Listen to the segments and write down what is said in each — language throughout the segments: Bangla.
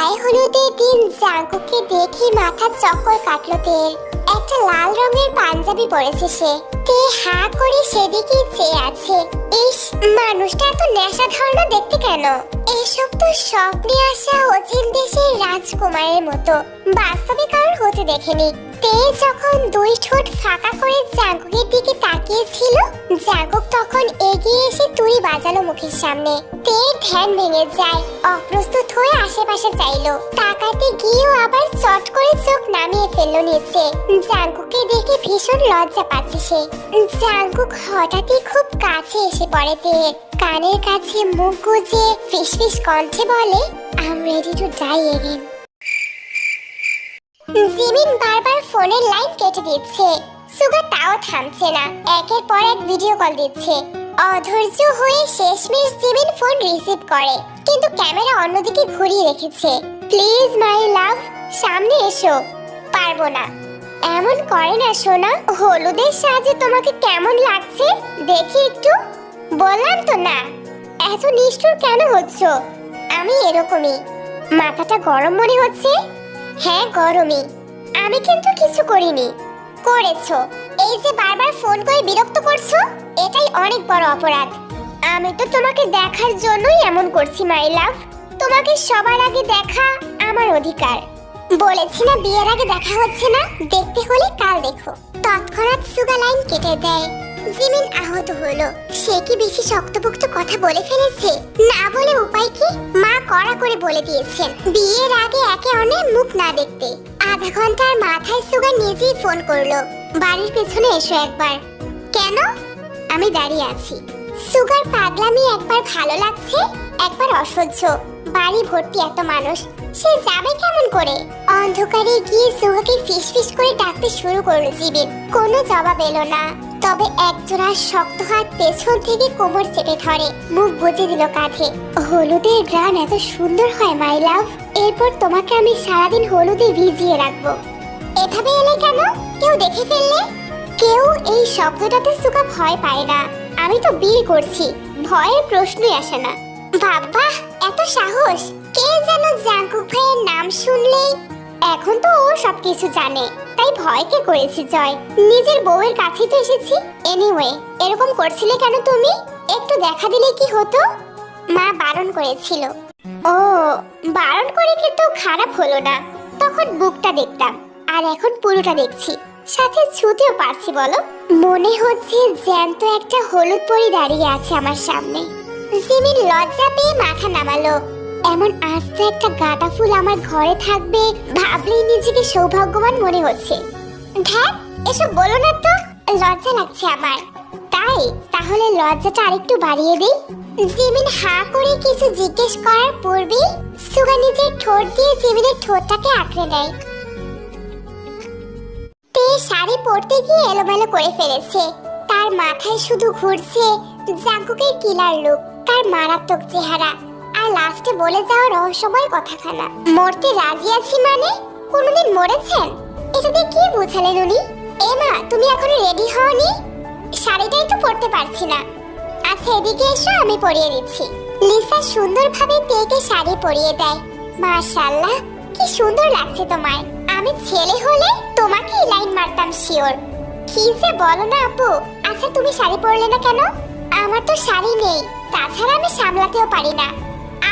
গায়ে হলুদের দিন জাঙ্কুকে দেখে মাথা চক্কর কাটলো একটা লাল রঙের পাঞ্জাবি পরেছে সে। তে হা করে সেদিকে চেয়ে আছে। ইস, মানুষটা এত নেশা ধরনা দেখতে কেন? এসব তো স্বপ্নে আসা অচিন দেশের রাজকুমারের মতো। বাস্তবে কারোর হতে দেখেনি। তে যখন দুই ঠোঁট ফাঁকা করে দিকে তাকিয়েছিল তখন এগিয়ে এসে তুড়ি বাজালো মুখের সামনে। তের ধ্যান ভেঙে যায়, অপ্রস্তুত হয়ে আশেপাশে চাইলো। তাকাতে গিয়েও আবার চট করে চোখ নামিয়ে ফেলল নিচে। জাঙ্কুকে দেখে ভীষণ লজ্জা পাচ্ছে সে। জাঙ্কুক হঠাৎই খুব কাছে এসে পড়ে তের কানের কাছে মুখ গুজে ফিস ফিস কণ্ঠে বলে I ready to die again Jimin বারবার ফোনের লাইন কেটে দিচ্ছে। সুগা তাও থামছে না। একের পর এক ভিডিও কল দিচ্ছে। অধৈর্য হয়ে শেষমেশ জিমিন ফোন রিসিভ করে। কিন্তু ক্যামেরা অন্যদিকে ঘুরিয়ে রেখেছে। প্লিজ মাই লাভ সামনে এসো। পারব না। এমন করে না, সোনা। হলুদের সাহায্যে তোমাকে কেমন লাগছে? দেখি একটু। বললাম তো না। এত নিষ্ঠুর কেন হচ্ছ? আমি এরকমই। মাথাটা গরম মনে হচ্ছে? হ্যাঁ গরমই। আমি কিন্তু কিছু করিনি। করেছ। এই যে বারবার ফোন করে বিরক্ত করছ, এটাই অনেক বড় অপরাধ। আমি তো তোমাকে দেখার জন্যই এমন করছি, মাই লাভ। তোমাকে সবার আগে দেখা আমার অধিকার। বলেছি না বিয়ের আগে দেখা হচ্ছে না? দেখতে হলে কাল দেখো। তৎক্ষণাৎ সুগা লাইন কেটে দেয়। জিমিন আহত হলো। সে কি বেশি শক্তপোক্ত কথা বলে ফেলেছে? না বলে উপায় কি? মা কড়া করে বলে দিয়েছেন, বিয়ের আগে একে অন্যের মুখ না দেখতে। আধা ঘণ্টার মাথায় সুগা নিজেই ফোন করল। বাড়ির পেছনে এসো একবার। কেন? আমি দাঁড়িয়ে আছি। সুগার পাগলামি একবার ভালো লাগছে? একবার অসহ্য। বাড়ি ভর্তি এত মানুষ, সে যাবে কেমন করে? অন্ধকারে গিয়ে সুগাকে ফিস করে ডাকতে শুরু করল জিবিন। কোনো জবাব এলো না। তবে একজোড়া শক্ত হাত পেছন থেকে কোমর চেপে ধরে। মুখ বুঝে দিল কাঁধে। হলুদের গ্রান এত সুন্দর হয়, মাই লাভ। এরপর তোমাকে আমি সারাদিন হলুদে ভিজিয়ে রাখব। এভাবে এলে কেন? কেউ দেখে ফেললে? কেউ এই শব্দটাতে সুকা ভয় পায় না। আমি তো বিয়ে করছি। ভয়ের প্রশ্নই আসে না। বাবা, এত সাহস। কে যেন জাঙ্কুক ভাইয়ের নাম শুনলেই এখন তো ও সবকিছু জানে। তাই ভয়কে করেছি, জয়। নিজের বউয়ের কাছে তো এসেছি। এনিওয়ে এরকম করছিলে কেন তুমি? একটু দেখা দিলে কি হতো? মা বারণ করেছিল। ও, বারণ করে কিন্তু খারাপ হলো না। তখন বুকটা দেখতাম, আর এখন পুরোটা দেখছি। সাথে ছুতেও পারছি, বলো। মনে হচ্ছে জ্যান্ত একটা হলুদ পরি দাঁড়িয়ে আছে আমার সামনে। জিমিন লজ্জা পেয়ে মাথা নামালো। এমন আস্ত একটা গাঁদা ফুল আমার ঘরে থাকবে ভাবলেই নিজেকে সৌভাগ্যবান মনে হচ্ছে। ধ্যান এসব বলো না তো, লজ্জা লাগছে আমার। তাই, তাহলে লজ্জাটা আরেকটু বাড়িয়ে দিই। জিমিন হা করে কিছু জিজ্ঞেস করার পূর্বেই সুগা নিজের ঠোঁট দিয়ে জিমিনের ঠোঁটটাকে আঁকড়ে নেয়। তে শাড়ি পরতে গিয়ে এলোমেলো করে ফেলেছে। তার মাথায় শুধু ঘুরছে জাঙ্কুকের কিলার লুক। তার মারাত্মক চেহারা আর লাস্টে বলে যাওয়া রহস্যময় কথাখানা। মরতে রাজি আছি মানে? কোনোদিন মরেছেন? এটা দিয়ে কি বুঝালেন উনি এমা, তুমি এখনও রেডি হওনি? শাড়িটাই তো পরতে পারছি না। আচ্ছা এদিকে এসো, আমি পরিয়ে দিচ্ছি। লিসা সুন্দরভাবে তেকে শাড়ি পরিয়ে দেয়। মাশাআল্লাহ, কি সুন্দর লাগছে তোমায়। আমি ছেলে হলে তোমাকে লাইন মারতাম শিওর কি যে বলো না আপু। আচ্ছা তুমি শাড়ি পরলে না কেন? আমার তো শাড়ি নেই। তাছাড়া আমি সামলাতেও পারি না।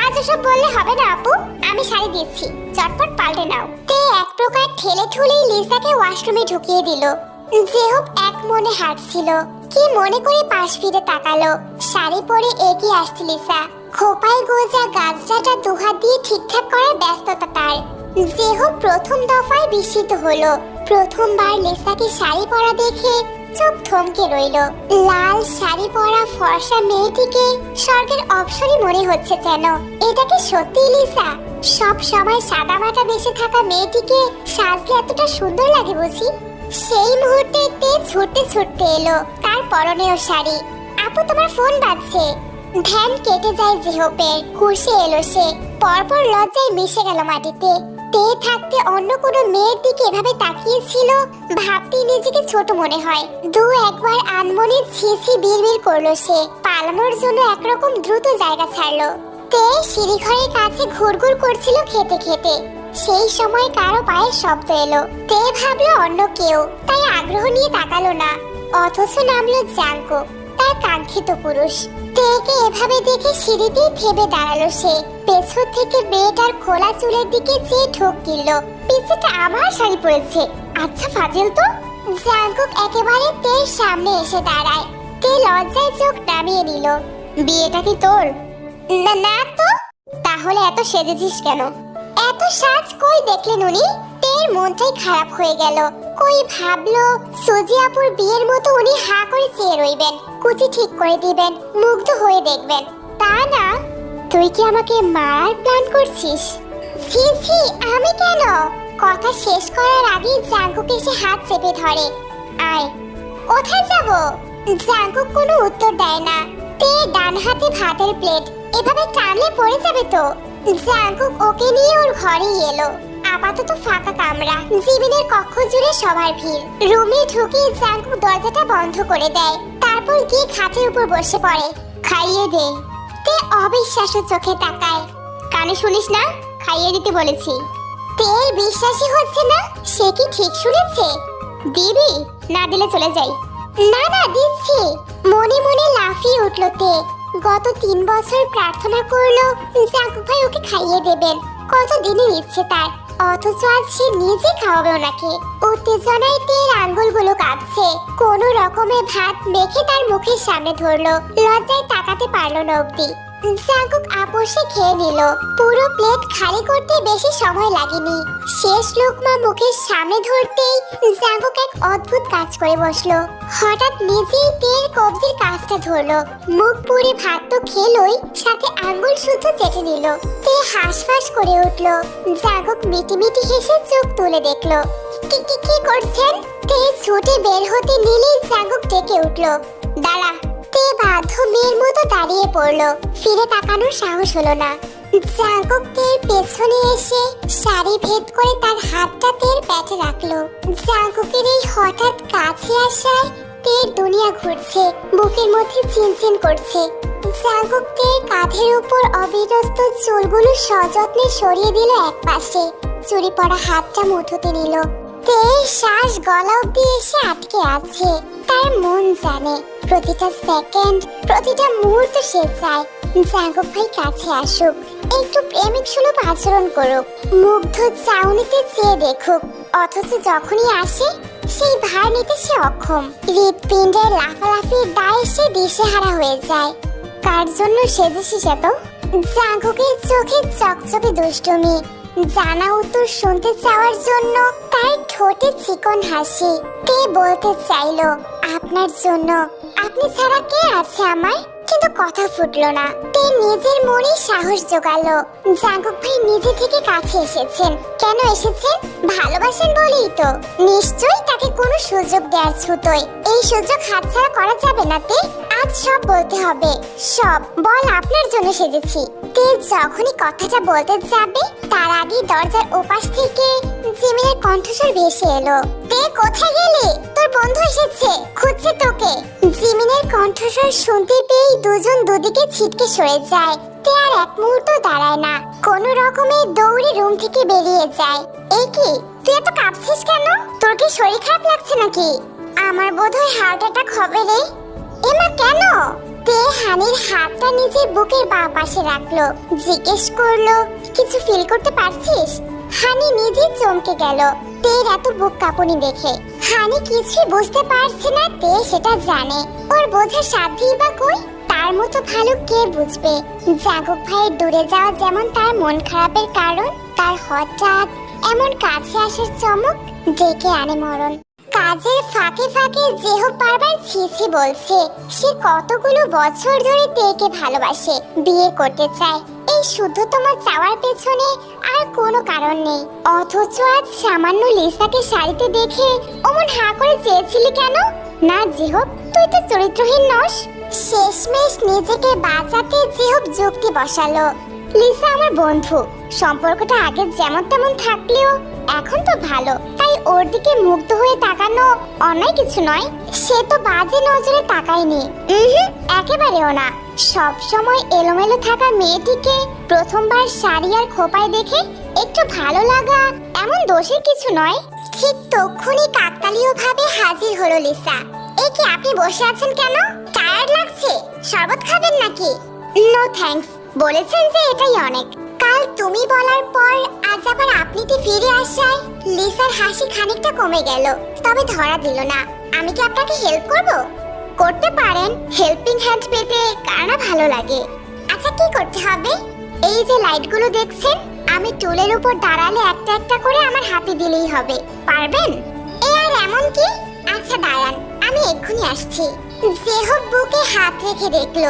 আজ ওসব বললে হবে না আপু? আমি শাড়ি দিচ্ছি। চটপট পাল্টে নাও। তে এক প্রকার ঠেলে ঠুলেই লিসাকে ওয়াশরুমে ঢুকিয়ে দিল। জেহব এক মনে হাঁটছিল। কি মনে করে পাশ ফিরে তাকালো। শাড়ি পরে এগিয়ে আসছে লিসা। খোপায় গোজা গাছটাটা দুহাত দিয়ে ঠিকঠাক করার ব্যস্ততা তার। জেহব প্রথম দফায় বিস্মিত হলো। প্রথমবার লিসাকে শাড়ি পরা দেখে চোখ থমকে রইল। লাল শাড়ি পরা ফর্সা মেয়েটিকে স্বর্গের অপসরই মনে হচ্ছে যেন। এটা কি সত্যি, লিসা? সব সময় সাদা মাটা বেশি থাকা মেয়েটিকে সাজলে এতটা সুন্দর লাগে বুঝি? সেই মুহূর্তে তে ছুটতে ছুটতে এলো তার পরনেও শাড়ি। আপু, তোমার ফোন বাজছে। ধ্যান কেটে যায় জেহপের হুশে এলো সে। পরপর লজ্জায় মিশে গেল মাটিতে। তে থাকতে অন্য কোনো মেয়ের দিকে এভাবে তাকিয়েছিল ভাবতেই নিজেকে ছোট মনে হয়। দু একবার আনমনে ছি ছি বিড়বিড় করল সে। পালানোর জন্য একরকম দ্রুত জায়গা ছাড়লো। তে সিঁড়িঘরের কাছে ঘুরঘুর করছিল খেতে খেতে। সেই সময় কারও পায়ের শব্দ এলো। তে ভাবলো অন্য কেউ, তাই আগ্রহ নিয়ে তাকালো না। অথচ নামলো জাঙ্কো। তার কাঙ্ক্ষিত পুরুষ। তেকে এভাবে দেখে সিঁড়িতেই থেমে দাঁড়াল সে। পেছন থেকে মেয়েটার খোলা চুলের দিকে চেয়ে ঠোক কিনলো পিছেটা আমার শাড়ি পরেছে। আচ্ছা ফাজিল তো জাঙ্কুক একেবারে তের সামনে এসে দাঁড়ায়। তে লজ্জায় চোখ নামিয়ে নিল। বিয়েটা কি তোর? না না তো। তাহলে এত সেজেছিস কেন? এত সাজ কই দেখলেন উনি? তের মনটাই খারাপ হয়ে গেল। কই ভাবলো? সুজি আপুর বিয়ের মতো উনি হা করে চেয়ে রইবেন, কুচি ঠিক করে দিবেন, মুগ্ধ হয়ে দেখবেন। তা না? তুই কি আমাকে মারার প্ল্যান করছিস? ছি ছি, আমি কেন? কথা শেষ করার আগেই জাঙ্কুক এসে হাত চেপে ধরে। আয়, কোথায় যাব? জাঙ্কুক কোনো উত্তর দেয় না। তে ডান হাতে ভাতের প্লেট এভাবে টানলে পড়ে যাবে তো? জাঙ্কুক ওকে নিয়ে ওর ঘরেই এলো। আপাতত ফাঁকা কামরা। জিবিনের কক্ষ জুড়ে সবার ভিড়। রুমে ঢুকে জাঙ্কুক দরজাটা বন্ধ করে দেয়। তারপর গিয়ে খাটের উপর বসে পড়ে। খাইয়ে দে। তে অবিশ্বাস্য চোখে তাকায়। কানে শুনিস না? খাইয়ে দিতে বলেছি। তেল বিশ্বাসই হচ্ছে না? সে কি ঠিক শুনেছে? দিবি? না দিলে চলে যাই। না না, দিচ্ছি। মনে মনে লাফিয়ে উঠল তে। গত তিন বছর প্রার্থনা করল জাকুব ভাই ওকে খাইয়ে দেবেন। কত দিনের ইচ্ছে তার? অথচ আজ সে নিজে খাওয়াবে ওনাকে। উত্তেজনায় তের আঙ্গুলগুলো কাঁপছে। কোনো রকমে ভাত মেখে তার মুখের সামনে ধরলো। লজ্জায় তাকাতে পারল না অব্দি জাঙ্কুক আপোষে খেয়ে নিল। পুরো প্লেট খালি করতে বেশি সময় লাগেনি। শেষ লোকমা মুখের সামনে ধরতেই জাঙ্কুক এক অদ্ভুত কাজ করে বসল। হঠাৎ নিজেই তেল কবজির কাজটা ধরলো। মুখ পুরে ভাত তো খেলোই, সাথে আঙ্গুল শুদ্ধ চেটে নিল। তে হাঁসফাঁস করে উঠল। জাঙ্কুক মিটিমিটি হেসে চোখ তুলে দেখল। কি কি কি করছেন? তে ছুটে বের হতে নিলেই জাঙ্কুক ডেকে উঠল। দাঁড়া তে বাধ্য মেয়ের মতো দাঁড়িয়ে পড়ল। ফিরে তাকানোর সাহস হলো না। জাগক পেছনে এসে শাড়ি ভেদ করে তার হাতটা তের পেটে রাখল। জাগকের এই হঠাৎ কাছে আসায় তের দুনিয়া ঘুরছে, বুকের মধ্যে চিনচিন করছে। জাগক কাঁধের উপর অবিরস্ত চুলগুলো সযত্নে সরিয়ে দিল এক পাশে চুরি পড়া হাতটা মুঠোতে নিল। তের শ্বাস গলা অব্দি এসে আটকে আছে, তার মন জানে। প্রতিটা সেকেন্ড প্রতিটা মুহূর্ত সে চায়। জাগো ভাই, কাছে আসুক। একটু প্রেমিক সুলভ আচরণ করুক। মুগ্ধ চাউনিতে চেয়ে দেখুক। অথচ যখনই আসে, সেই ভার নিতে সে অক্ষম। হৃদপিণ্ডের লাফালাফির দায়ে সে দিশেহারা হয়ে যায়। কার জন্য সেজেছিস এত জাগকের চোখে চকচকে দুষ্টুমি। জানা উত্তর শুনতে চাওয়ার জন্য তার ঠোঁটে চিকন হাসি। কে বলতে চাইলো আপনার জন্য? আপনি ছাড়া কে আছে আমার কিন্তু কথা ফুটলো না। তে নিজের মনে সাহস জোগালো। জাগক ভাই নিজে থেকে কাছে এসেছেন। কেন এসেছেন? ভালোবাসেন বলেই তো। নিশ্চয়ই তাকে কোনো সুযোগ দেওয়ার ছুতোয়। এই সুযোগ হাতছাড়া করা যাবে না তে। আজ সব বলতে হবে। সব। বল, আপনার জন্য সেজেছি। তে যখনই কথাটা বলতে যাবে, তার আগে দরজার ওপাশ থেকে জিমিনের কণ্ঠস্বর ভেসে এলো। তে, কোথায় গেলি? তোর বন্ধু এসেছে। খুঁজছে কণ্ঠস্বর শুনতে পেয়েই দুজন দুদিকে ছিটকে সরে যায়। তে আর এক মুহূর্ত দাঁড়ায় না। কোনো রকমে দৌড়ে রুম থেকে বেরিয়ে যায়। এই কি? তুই এত কাঁপছিস কেন? তোর কি শরীর খারাপ লাগছে নাকি? আমার বোধহয় হার্ট অ্যাটাক হবে রে। এমা কেন? তে হানির হাতটা নিজের বুকের বাঁ পাশে রাখল। জিজ্ঞেস করল, কিছু ফিল করতে পারছিস? হানি নিজে চমকে গেল। তের এত বুক কাঁপুনি দেখে। হানি কিছুই বুঝতে পারছে না, তে সেটা জানে। ওর বোঝার সাধ্যই বা কই, তার মতো ভালো কে বুঝবে? জাগক ভাইয়ের দূরে যাওয়া যেমন তার মন খারাপের কারণ, তার হঠাৎ এমন কাছে আসার চমক, ডেকে আনে মরণ। কাজের ফাঁকে ফাঁকে যেহ বারবার ছিছি বলছে, সে কতগুলো বছর ধরে তেকে ভালোবাসে, বিয়ে করতে চায়। এই শুধু তোমার চাওয়ার পেছনে আর কোনো কারণ নেই। অথচ আজ সামান্য লিসাকে শাড়িতে দেখে অমন হা করে চেয়েছিলি কেন? না জিহব তুই তো চরিত্রহীন নস। শেষমেশ নিজেকে বাঁচাতে জিহব যুক্তি বসালো। লিসা আমার বন্ধু, সম্পর্কটা আগে যেমন তেমন থাকলেও এখন তো ভালো, তাই ওর দিকে মুগ্ধ হয়ে তাকানো অন্যায় কিছু নয়। সে তো বাজে নজরে তাকায়নি। একেবারেও না। সব সময় এলোমেলো থাকা মেয়েটিকে প্রথমবার শাড়ি আর খোপায় দেখে একটু ভালো লাগা এমন দোষের কিছু নয়। ঠিক তক্ষুনি কাকতালীয় ভাবে হাজির হলো লিসা। এ কি আপনি বসে আছেন কেন? টায়ার্ড লাগছে? শরবত খাবেন নাকি? নো থ্যাঙ্কস বলেছেন যে এটাই অনেক। কাল তুমি বলার পর আজ আবার আপনিটি ফিরে আসায় লিসার হাসি খানিকটা কমে গেল। তবে ধরা দিল না। আমি কি আপনাকে হেল্প করব? করতে পারেন হেল্পিং হ্যান্ড পেতে কার না ভালো লাগে। আচ্ছা কি করতে হবে? এই যে লাইটগুলো দেখছেন, আমি টুলের উপর দাঁড়ালে একটা একটা করে আমার হাতে দিলেই হবে। পারবেন? এ আর এমন কি? আচ্ছা দাঁড়ান, আমি এক্ষুনি আসছি। জেহব বুকে হাত রেখে দেখল।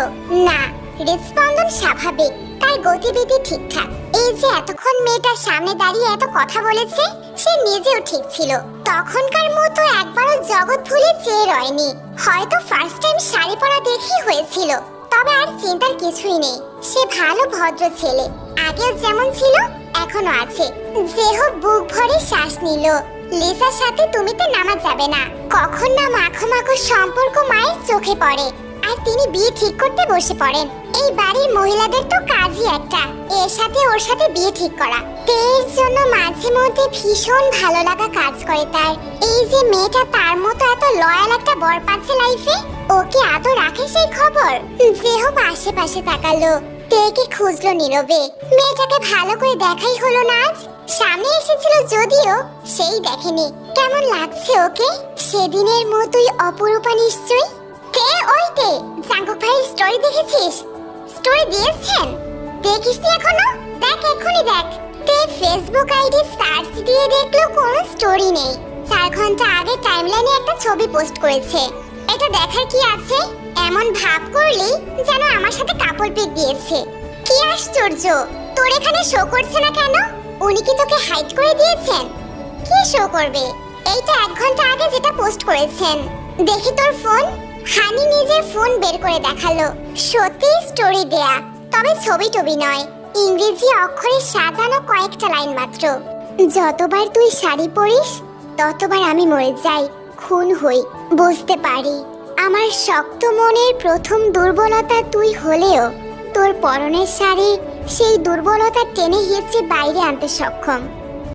না, হৃদস্পন্দন স্বাভাবিক। তার গতিবিধি ঠিকঠাক। এই যে এতক্ষণ মেয়েটার সামনে দাঁড়িয়ে এত কথা বলেছে, সে নিজেও ঠিক ছিল। তখনকার মতো একবারও জগৎ ভুলে চেয়ে রয়নি। হয়তো ফার্স্ট টাইম শাড়ি পরা দেখেই হয়েছিল, তবে আর চিন্তার কিছুই নেই। সে ভালো ভদ্র ছেলে, আগেও যেমন ছিল এখনও আছে। যেহ বুক ভরে শ্বাস নিল। লিসার সাথে তুমিতে নামা যাবে না। কখন না মাখো মাখো সম্পর্ক মায়ের চোখে পড়ে। আর তিনি বিয়ে ঠিক করতে বসে পড়েন। এই বাড়ির মহিলাদের তো কাজই একটা। এর সাথে ওর সাথে বিয়ে ঠিক করা। তের জন্য মাঝে মধ্যে ভীষণ ভালো লাগা কাজ করে তার। এই যে মেয়েটা তার মতো এত লয়াল একটা বর পাচ্ছে লাইফে ওকে আদৌ রাখে সেই খবর? যে হোক আশেপাশে তাকালো। তেকে খুঁজলো নীরবে? মেয়েটাকে ভালো করে দেখাই হলো না আজ? সামনে এসেছিল যদিও, সেই দেখেনি। কেমন লাগছে ওকে? সেদিনের মতোই অপরূপা নিশ্চয়ই? কে ওই তে? জাঙ্কুক ভাইয়ের স্টোরি দেখেছিস? স্টোরি দিয়েছেন? দেখিসনি এখনও? দেখ, এখনই দেখ। তে ফেসবুক আইডি সার্চ দিয়ে দেখল কোনো স্টোরি নেই। চার ঘণ্টা আগে টাইমলাইনে একটা ছবি পোস্ট করেছে। এটা দেখার কি আছে? এমন ভাব করলি যেন আমার সাথে কাপড় পিক দিয়েছে। কি আশ্চর্য! তোর এখানে শো করছে না কেন? উনি কি তোকে হাইড করে দিয়েছেন? কি শো করবে? এইটা এক ঘণ্টা আগে যেটা পোস্ট করেছেন। দেখি তোর ফোন হানি নিজের ফোন বের করে দেখাল। সত্যি স্টোরি দেয়া, তবে ছবি টবি নয়। ইংরেজি অক্ষরে সাজানো কয়েকটা লাইন মাত্র। যতবার তুই শাড়ি পরিস, ততবার আমি মরে যাই, খুন হই, বুঝতে পারি। আমার শক্ত মনের প্রথম দুর্বলতা তুই হলেও, তোর পরনের শাড়ি সেই দুর্বলতা টেনে হিয়েছে বাইরে আনতে সক্ষম।